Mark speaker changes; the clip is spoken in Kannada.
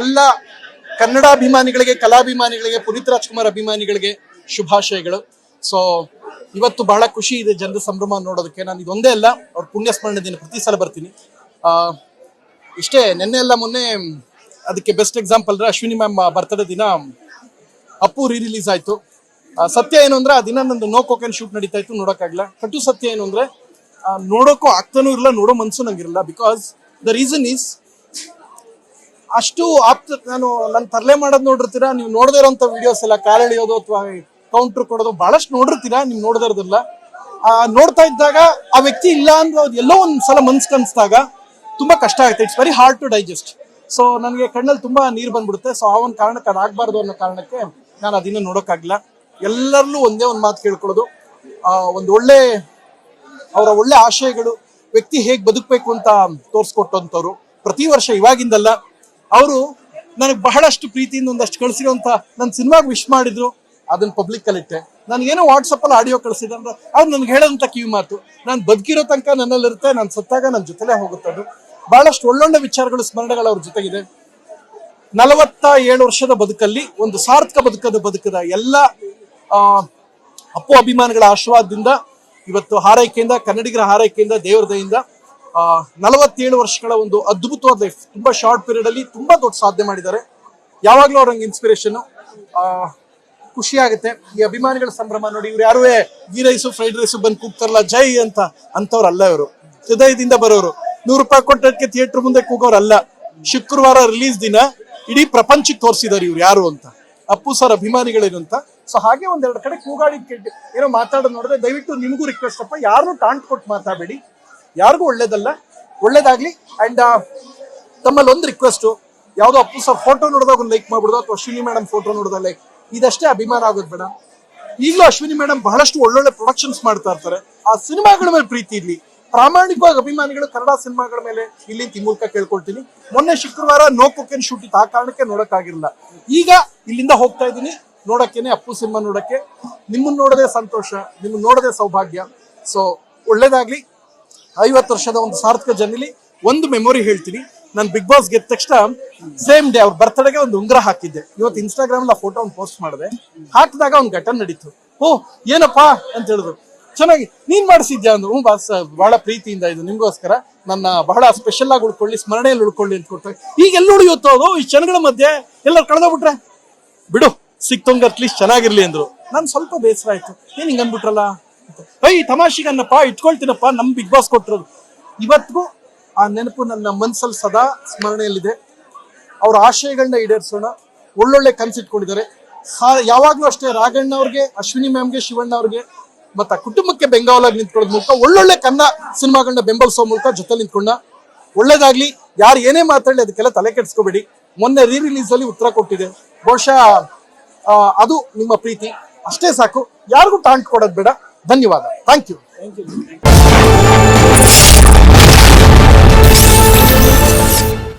Speaker 1: ಎಲ್ಲ ಕನ್ನಡಾಭಿಮಾನಿಗಳಿಗೆ, ಕಲಾಭಿಮಾನಿಗಳಿಗೆ, ಪುನೀತ್ ರಾಜ್ಕುಮಾರ್ ಅಭಿಮಾನಿಗಳಿಗೆ ಶುಭಾಶಯಗಳು. ಸೊ ಇವತ್ತು ಬಹಳ ಖುಷಿ ಇದೆ ಜನರ ಸಂಭ್ರಮ ನೋಡೋದಕ್ಕೆ. ನಾನು ಇದೊಂದೇ ಅಲ್ಲ, ಅವ್ರ ಪುಣ್ಯ ಸ್ಮರಣೆ ದಿನ ಪ್ರತಿ ಸಲ ಬರ್ತೀನಿ. ಇಷ್ಟೇ, ನಿನ್ನೆ ಎಲ್ಲ ಮೊನ್ನೆ, ಅದಕ್ಕೆ ಬೆಸ್ಟ್ ಎಕ್ಸಾಂಪಲ್ ಅಂದ್ರೆ ಅಶ್ವಿನಿ ಮ್ಯಾಮ್ ಬರ್ತಡೇ ದಿನ ಅಪ್ಪು ರೀ ರಿಲೀಸ್ ಆಯ್ತು ಸತ್ಯ ಏನು ಅಂದ್ರೆ ಆ ದಿನ ನಂದು ನೋ ಕೋಕನ್ ಶೂಟ್ ನಡೀತಾ ಇತ್ತು ನೋಡೋಕ್ಕಾಗಲ್ಲ ಕಟು ಸತ್ಯ ಏನು ಅಂದ್ರೆ ನೋಡೋಕ್ಕೂ ಆಗ್ತಾನೂ ಇರಲ್ಲ, ನೋಡೋ ಮನ್ಸು ನಂಗಿರಲ್ಲ. ಬಿಕಾಸ್ ದ ರೀಸನ್ ಈಸ್ ಅಷ್ಟು ಆಪ್ತ ನಾನು ನನ್ನ ತರಲೆ ಮಾಡೋದು ನೋಡಿರ್ತೀರಾ? ನೀವು ನೋಡದೇ ಇರೋಂಥ ವಿಡಿಯೋಸ್ ಎಲ್ಲ ಕಾಲ್ ಅಥವಾ ಕೌಂಟ್ರ್ ಕೊಡೋದು ಬಹಳಷ್ಟು ನೋಡಿರ್ತೀರಾ? ನೀವು ನೋಡದೇ ಇರೋದಿಲ್ಲ. ನೋಡ್ತಾ ಇದ್ದಾಗ ಆ ವ್ಯಕ್ತಿ ಇಲ್ಲ ಅಂದ್ರೆ ಅದು ಎಲ್ಲೋ ಒಂದು ಸಲ ಮನ್ಸು ಕನ್ಸ್ದಾಗ ತುಂಬಾ ಕಷ್ಟ ಆಗುತ್ತೆ. It's very hard to digest so ನನಗೆ ಕಣ್ಣಲ್ಲಿ ತುಂಬಾ ನೀರು ಬಂದ್ಬಿಡುತ್ತೆ. ಸೊ ಆ ಒಂದು ಕಾರಣಕ್ಕೆ ಅದಾಗಬಾರ್ದು ಅನ್ನೋ ಕಾರಣಕ್ಕೆ ನಾನು ಅದನ್ನು ನೋಡೋಕ್ಕಾಗಿಲ್ಲ ಎಲ್ಲರಲ್ಲೂ ಒಂದೇ ಒಂದು ಮಾತು ಕೇಳ್ಕೊಳ್ಳೋದು. ಒಂದು ಒಳ್ಳೆ ಅವರ ಒಳ್ಳೆ ಆಶಯಗಳು ವ್ಯಕ್ತಿ ಹೇಗೆ ಬದುಕಬೇಕು ಅಂತ ತೋರಿಸ್ಕೊಟ್ಟಂಥವ್ರು. ಪ್ರತಿ ವರ್ಷ ಇವಾಗಿಂದಲ್ಲ ಅವರು ನನಗೆ ಬಹಳಷ್ಟು ಪ್ರೀತಿಯಿಂದ ಒಂದಷ್ಟು ಕಳಿಸಿರುವಂತ ನನ್ನ ಸಿನಿಮಾಗೆ ವಿಶ್ ಮಾಡಿದ್ರು. ಅದನ್ನ ಪಬ್ಲಿಕ್ ಕಲಿಟ್ಟೆ ನಾನು ಏನೋ ವಾಟ್ಸಪ್ ಅಲ್ಲಿ ಆಡಿಯೋ ಕಳಿಸಿದೆ ಅಂದ್ರೆ ಅವ್ರು ನನ್ಗೆ ಹೇಳೋಂಥ ಕಿವಿ ಮಾತು. ನಾನು ಬದುಕಿರೋ ತನಕ ನನ್ನಲ್ಲಿರುತ್ತೆ ನಾನು ಸತ್ತಾಗ ನನ್ನ ಜೊತೆಲೇ ಹೋಗುತ್ತೆ ಅದು ಬಹಳಷ್ಟು ಒಳ್ಳೊಳ್ಳೆ ವಿಚಾರಗಳು ಸ್ಮರಣೆಗಳು ಅವ್ರ ಜೊತೆಗಿದೆ. ನಲವತ್ತ ಏಳು ವರ್ಷದ ಬದುಕಲ್ಲಿ ಒಂದು ಸಾರ್ಥಕ ಬದುಕದ ಬದುಕದ ಎಲ್ಲ ಅಪ್ಪು ಅಭಿಮಾನಿಗಳ ಆಶೀರ್ವಾದದಿಂದ ಇವತ್ತು ಹಾರೈಕೆಯಿಂದ ಕನ್ನಡಿಗರ ಹಾರೈಕೆಯಿಂದ ದೇವರ ದಯಿಂದ ಆ, ನಲವತ್ತೇಳು ವರ್ಷಗಳ ಒಂದು ಅದ್ಭುತವಾದ ಲೈಫ್ ತುಂಬಾ ಶಾರ್ಟ್ ಪೀರಿಯಡ್ ಅಲ್ಲಿ ತುಂಬಾ ದೊಡ್ಡ ಸಾಧನೆ ಮಾಡಿದ್ದಾರೆ. ಯಾವಾಗ್ಲೂ ಅವ್ರಂಗೆ ಇನ್ಸ್ಪಿರೇಷನ್ ಖುಷಿ ಆಗುತ್ತೆ. ಈ ಅಭಿಮಾನಿಗಳ ಸಂಭ್ರಮ ನೋಡಿ, ಇವ್ರು ಯಾರು? ಗೀ ರೈಸು ಫ್ರೈಡ್ ರೈಸು ಬಂದು ಕೂಗ್ತಾರಲ್ಲ, ಜೈ ಅಂತ. ಅಂತವ್ರಲ್ಲ ಇವರು. ಹೃದಯದಿಂದ ಬರೋರು ನೂರು ರೂಪಾಯಿ ಕೊಟ್ಟಕ್ಕೆ ಥಿಯೇಟರ್ ಮುಂದೆ ಕೂಗೋರಲ್ಲ. ಶುಕ್ರವಾರ ರಿಲೀಸ್ ದಿನ ಇಡೀ ಪ್ರಪಂಚಕ್ಕೆ ತೋರಿಸಿದಾರೆ ಇವ್ರು ಯಾರು ಅಂತ. ಅಪ್ಪು ಸರ್ ಅಭಿಮಾನಿಗಳೇನು ಅಂತ. ಸೊ ಹಾಗೆ ಒಂದೆರಡು ಕಡೆ ಕೂಗಾಡಿ ಏನೋ ಮಾತಾಡೋದು ನೋಡಿದ್ರೆ ದಯವಿಟ್ಟು ನಿಮಗೂ ರಿಕ್ವೆಸ್ಟ್ ಅಪ್ಪ. ಯಾರನ್ನೂ ಟಾಂಟ್ ಕೊಟ್ಟು ಮಾತಾಡಬೇಡಿ. ಯಾರಿಗೂ ಒಳ್ಳೇದಲ್ಲ. ಒಳ್ಳೇದಾಗಲಿ. ಅಂಡ್ ತಮ್ಮಲ್ಲಿ ಒಂದು ರಿಕ್ವೆಸ್ಟ್ ಯಾವ್ದೋ ಅಪ್ಪು ಸರ್ ಫೋಟೋ ನೋಡಿದಾಗ ಲೈಕ್ ಮಾಡ್ಬಿಡೋದು, ಅಥವಾ ಅಶ್ವಿನಿ ಮೇಡಮ್ ಫೋಟೋ ನೋಡಿದಾಗ ಲೈಕ್ ಇದಷ್ಟೇ ಅಭಿಮಾನ ಆಗೋದು ಬೇಡ. ಈಗಲೂ ಅಶ್ವಿನಿ ಮೇಡಮ್ ಬಹಳಷ್ಟು ಒಳ್ಳೊಳ್ಳೆ ಪ್ರೊಡಕ್ಷನ್ಸ್ ಮಾಡ್ತಾ ಇರ್ತಾರೆ. ಆ ಸಿನಿಮಾಗಳ ಮೇಲೆ ಪ್ರೀತಿ ಇರಲಿ. ಪ್ರಾಮಾಣಿಕವಾಗಿ ಅಭಿಮಾನಿಗಳು ಕನ್ನಡ ಸಿನಿಮಾಗಳ ಮೇಲೆ ಇಲ್ಲಿ ಮೂಲಕ ಕೇಳ್ಕೊಳ್ತೀನಿ. ಮೊನ್ನೆ ಶುಕ್ರವಾರ ನೋ ಕುಕೆನ್ ಶೂಟ್ ಇತ್ತು. ಆ ಕಾರಣಕ್ಕೆ ನೋಡೋಕ್ಕಾಗಿರಲಿಲ್ಲ ಈಗ ಇಲ್ಲಿಂದ ಹೋಗ್ತಾ ಇದ್ದೀನಿ. ನೋಡೋಕ್ಕೇನೆ ಅಪ್ಪು ಸಿನಿಮಾ ನೋಡಕ್ಕೆ. ನಿಮ್ಮನ್ನ ನೋಡದೆ ಸಂತೋಷ ನಿಮ್ಮನ್ನ ನೋಡದೆ ಸೌಭಾಗ್ಯ. ಸೊ ಒಳ್ಳೇದಾಗ್ಲಿ. ಐವತ್ತು ವರ್ಷದ ಒಂದು ಸಾರ್ಥಕ ಜರ್ನಿಲಿ ಒಂದು ಮೆಮೊರಿ ಹೇಳ್ತೀನಿ. ನಾನು ಬಿಗ್ ಬಾಸ್ ಗೆದ್ದ ತಕ್ಷಣ ಸೇಮ್ ಡೇ ಅವ್ರ ಬರ್ತಡೆಗೆ ಒಂದು ಉಂಗ್ರ ಹಾಕಿದ್ದೆ. ಇವತ್ತು ಇನ್ಸ್ಟಾಗ್ರಾಮ್ ಆ ಫೋಟೋ ಪೋಸ್ಟ್ ಮಾಡಿದೆ. ಹಾಕಿದಾಗ ಒಂದು ಘಟನೆ ನಡೀತು. ಓ, ಏನಪ್ಪಾ ಅಂತ ಹೇಳಿದ್ರು. ಚೆನ್ನಾಗಿ, ನೀನ್ ಮಾಡಿಸಿದ್ಯಾ ಅಂದ್ರು. ಹ್ಞೂ ಬಾಸ್, ಬಹಳ ಪ್ರೀತಿಯಿಂದ ಇದು ನಿಮ್ಗೋಸ್ಕರ. ನನ್ನ ಬಹಳ ಸ್ಪೆಷಲ್ ಆಗಿ ಉಳ್ಕೊಳ್ಳಿ, ಸ್ಮರಣೆಯಲ್ಲಿ ಉಳ್ಕೊಳ್ಳಿ ಅಂತ ಕೊಡ್ತಾರೆ ಈಗ ಎಲ್ಲಿ ಉಳಿಯುತ್ತೋ ಅದು? ಈ ಕ್ಷಣಗಳ ಮಧ್ಯೆ ಎಲ್ಲರೂ ಕಳೆದೋಗ್ಬಿಟ್ರೆ? ಬಿಡು, ಸಿಕ್ತಂಗ ಅಟ್ಲೀಸ್ಟ್ ಚೆನ್ನಾಗಿರ್ಲಿ ಅಂದ್ರು. ನಾನು ಸ್ವಲ್ಪ ಬೇಸರ ಆಯ್ತು. ಏನ್ ಹಿಂಗ್ ಅಂತ. ಏಯ್ ತಮಾಷೆಗನ್ನಪ್ಪ ಇಟ್ಕೊಳ್ತೀನಪ್ಪ, ನಮ್ ಬಿಗ್ ಬಾಸ್ ಕೊಟ್ಟಿರೋದು ಇವತ್ತಿಗೂ ಆ ನೆನಪು ನನ್ನ ಮನ್ಸಲ್ಲಿ ಸದಾ ಸ್ಮರಣೆಯಲ್ಲಿದೆ. ಅವ್ರ ಆಶಯಗಳನ್ನ ಈಡೇರಿಸೋಣ. ಒಳ್ಳೊಳ್ಳೆ ಕನ್ಸಿಟ್ಕೊಂಡಿದ್ದಾರೆ ಯಾವಾಗ್ಲೂ ಅಷ್ಟೇ ರಾಘಣ್ಣ ಅವ್ರಿಗೆ, ಅಶ್ವಿನಿ ಮ್ಯಾಮ್ಗೆ ಶಿವಣ್ಣ ಅವ್ರಿಗೆ, ಮತ್ತೆ ಕುಟುಂಬಕ್ಕೆ ಬೆಂಗಾವಲಾಗಿ ನಿಂತ್ಕೊಳ್ಳೋದ್ ಮೂಲಕ, ಒಳ್ಳೊಳ್ಳೆ ಕನ್ನ ಸಿನಿಮಾಗಳನ್ನ ಬೆಂಬಲಿಸೋ ಮೂಲಕ ಜೊತೆ ನಿಂತ್ಕೊಂಡ. ಒಳ್ಳೇದಾಗ್ಲಿ, ಯಾರು ಏನೇ ಮಾತಾಡಲಿ ಅದಕ್ಕೆಲ್ಲ ತಲೆ ಕೆಡಿಸ್ಕೋಬೇಡಿ. ಮೊನ್ನೆ ರೀ ರಿಲೀಸ್ ಅಲ್ಲಿ ಉತ್ತರ ಕೊಟ್ಟಿದೆ. ಬಹುಶಃ ಅದು ನಿಮ್ಮ ಪ್ರೀತಿ. ಅಷ್ಟೇ ಸಾಕು. ಯಾರಿಗೂ ಟಾಂಟ್ ಕೊಡೋದು ಬೇಡ. ಧನ್ಯವಾದ ಥ್ಯಾಂಕ್ ಯು